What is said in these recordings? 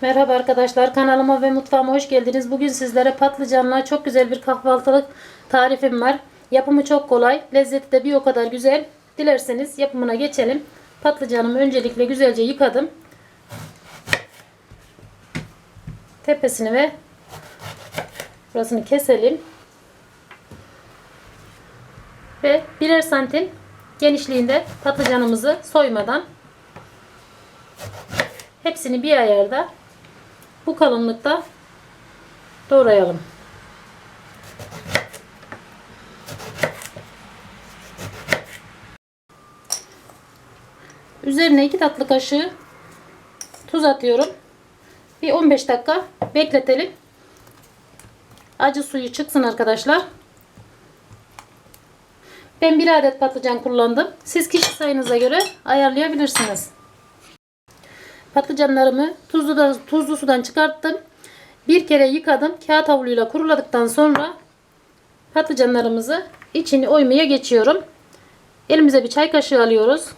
Merhaba arkadaşlar kanalıma ve mutfağıma hoş geldiniz. Bugün sizlere patlıcanla çok güzel bir kahvaltılık tarifim var. Yapımı çok kolay, lezzeti de bir o kadar güzel. Dilerseniz yapımına geçelim. Patlıcanımı öncelikle güzelce yıkadım. Tepesini ve burasını keselim. Ve birer santim genişliğinde patlıcanımızı soymadan hepsini bir ayarda bu kalınlıkta doğrayalım. Üzerine 2 tatlı kaşığı tuz atıyorum. Bir 15 dakika bekletelim. Acı suyu çıksın arkadaşlar. Ben bir adet patlıcan kullandım. Siz kişi sayınıza göre ayarlayabilirsiniz. Patlıcanlarımı tuzlu, da, tuzlu sudan çıkarttım. Bir kere yıkadım. Kağıt havluyla kuruladıktan sonra patlıcanlarımızı içini oymaya geçiyorum. Elimize bir çay kaşığı alıyoruz.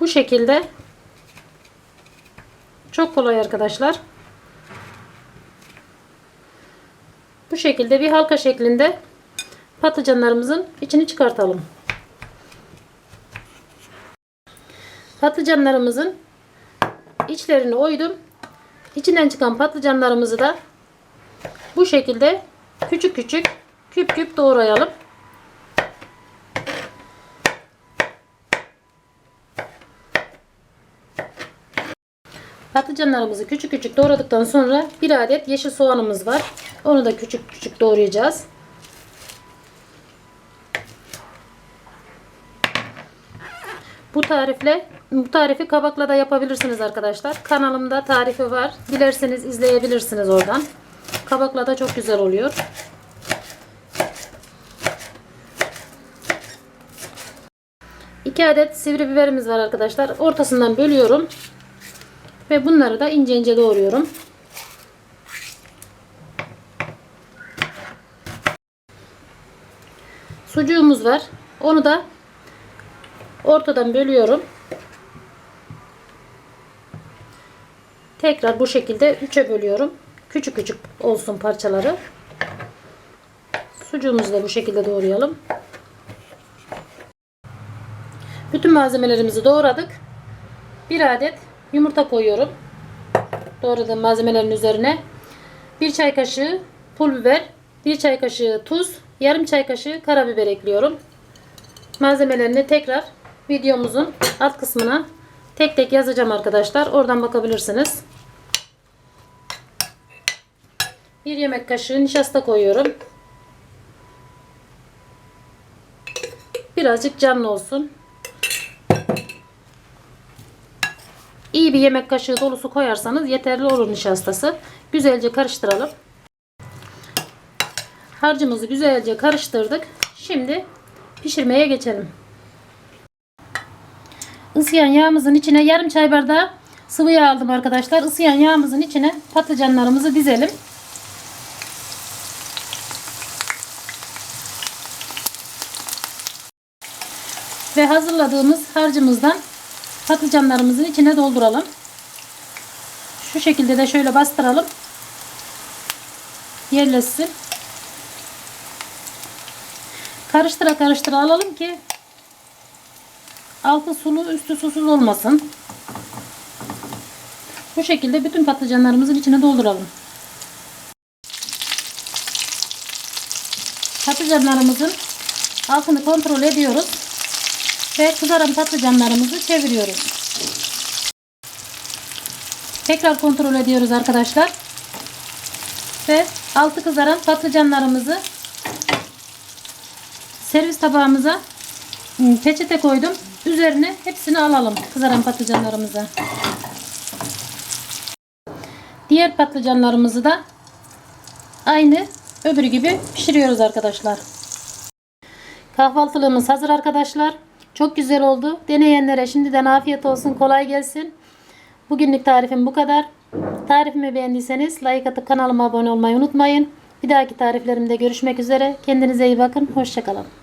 Bu şekilde çok kolay arkadaşlar. Bu şekilde bir halka şeklinde patlıcanlarımızın içini çıkartalım. Patlıcanlarımızın içlerini oydum. İçinden çıkan patlıcanlarımızı da bu şekilde küçük küçük küp küp doğrayalım. Patlıcanlarımızı küçük küçük doğradıktan sonra bir adet yeşil soğanımız var. Onu da küçük küçük doğrayacağız. Bu tarifle bu tarifi kabakla da yapabilirsiniz arkadaşlar. Kanalımda tarifi var. Dilerseniz izleyebilirsiniz oradan. Kabakla da çok güzel oluyor. İki adet sivri biberimiz var arkadaşlar. Ortasından bölüyorum. Ve bunları da ince ince doğruyorum. Sucuğumuz var. Onu da ortadan bölüyorum. Tekrar bu şekilde üçe bölüyorum. Küçük küçük olsun parçaları. Sucuğumuzu da bu şekilde doğrayalım. Bütün malzemelerimizi doğradık. Bir adet yumurta koyuyorum. Doğradığım malzemelerin üzerine. Bir çay kaşığı pul biber, bir çay kaşığı tuz, yarım çay kaşığı karabiber ekliyorum. Malzemelerini tekrar videomuzun alt kısmına tek tek yazacağım arkadaşlar. Oradan bakabilirsiniz. Bir yemek kaşığı nişasta koyuyorum. Birazcık canlı olsun. İyi bir yemek kaşığı dolusu koyarsanız yeterli olur nişastası. Güzelce karıştıralım. Harcımızı güzelce karıştırdık. Şimdi pişirmeye geçelim. Isıyan yağımızın içine yarım çay bardağı sıvı yağ aldım arkadaşlar. Isıyan yağımızın içine patlıcanlarımızı dizelim. Ve hazırladığımız harcımızdan patlıcanlarımızın içine dolduralım. Şu şekilde de şöyle bastıralım. Yerleşsin. Karıştıra karıştıra alalım ki altı sulu üstü susuz olmasın. Bu şekilde bütün patlıcanlarımızın içine dolduralım. Patlıcanlarımızın altını kontrol ediyoruz. Ve kızaran patlıcanlarımızı çeviriyoruz. Tekrar kontrol ediyoruz arkadaşlar. Ve altı kızaran patlıcanlarımızı servis tabağımıza peçete koydum. Üzerine hepsini alalım kızaran patlıcanlarımızı. Diğer patlıcanlarımızı da aynı öbürü gibi pişiriyoruz arkadaşlar. Kahvaltılığımız hazır arkadaşlar. Çok güzel oldu. Deneyenlere şimdiden afiyet olsun. Kolay gelsin. Bugünlük tarifim bu kadar. Tarifimi beğendiyseniz like atıp kanalıma abone olmayı unutmayın. Bir dahaki tariflerimde görüşmek üzere. Kendinize iyi bakın. Hoşçakalın.